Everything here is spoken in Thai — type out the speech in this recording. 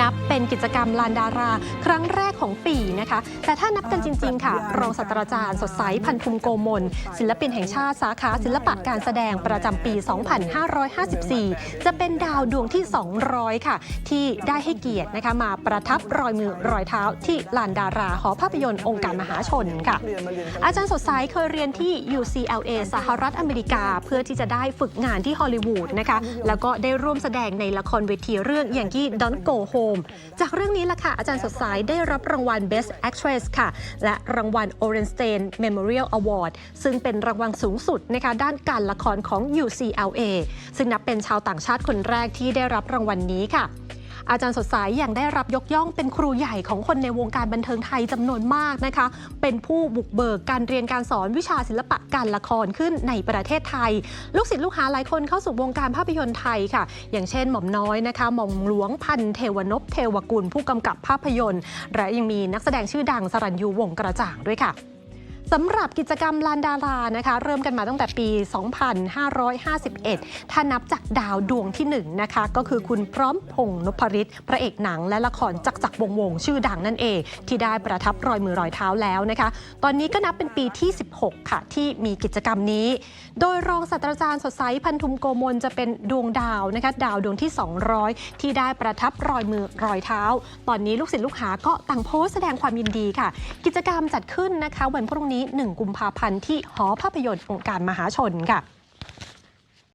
นับเป็นกิจกรรมลานดารา ครั้งแรกของปีนะคะ แต่ถ้านับกันจริง ๆ ค่ะ รองศาสตราจารย์สดใสพันธุมโกมล ศิลปินแห่งชาติสาขาศิลปะการแสดงประจำปี 2554 จะเป็นดาวดวงที่ 200 ค่ะ ที่ได้ให้เกียรตินะคะมาประทับรอยมือรอยเท้าที่ลานดาราหอภาพยนตร์องค์การมหาชนค่ะ อาจารย์สดใสเคยเรียนที่ UCLA สหรัฐอเมริกา เพื่อที่จะได้ฝึกงานที่ฮอลลีวูดนะคะแล้วก็ได้ร่วมแสดงในละครเวทีเรื่องอย่างที่ Don't Go Home จากเรื่องนี้ล่ะค่ะ อาจารย์สดใสได้รับรางวัล Best Actress ค่ะ และรางวัล Orenstein Memorial Award ซึ่งเป็นรางวัลสูงสุดนะคะด้านการละครของ UCLA ซึ่งนับเป็นชาวต่างชาติคนแรกที่ได้รับรางวัลนี้ค่ะ อาจารย์สดใสยังได้รับยกย่องเป็นครูใหญ่ของคนในวงการบันเทิงไทยจำนวนมากนะคะ เป็นผู้บุกเบิกการเรียนการสอนวิชาศิลปะการละครขึ้นในประเทศไทย ลูกศิษย์ลูกหาหลายคนเข้าสู่วงการภาพยนตร์ไทยค่ะ อย่างเช่นหม่อมน้อยนะคะหม่อมหลวงพันเทวนพเทวกุลผู้กำกับภาพยนตร์ และยังมีนักแสดงชื่อดังสรัญยูวงกระจ่างด้วยค่ะ สำหรับกิจกรรมลานดารานะคะ เริ่มกันมาตั้งแต่ปี 2551 ถ้านับจากดาวดวงที่1นะคะ ก็คือคุณพร้อมพงษ์นพริตพระเอกหนังและละครจักจักรวงวงชื่อดังนั่นเอง ที่ได้ประทับรอยมือรอยเท้าแล้วนะคะ ตอนนี้ก็นับเป็นปีที่ 16 ค่ะ ที่มีกิจกรรมนี้ โดยรองศาสตราจารย์สดใสพันธุมโกมลจะเป็นดวงดาวนะคะ ดาวดวงที่ 200 ที่ได้ประทับรอยมือรอยเท้า ตอนนี้ลูกศิษย์ลูกหาก็ต่างโพสต์แสดงความยินดีค่ะ กิจกรรมจัดขึ้นนะคะวันพรุ่งนี้นี้ 1 กุมภาพันธ์ที่หอภาพยนตร์องค์การมหาชนค่ะ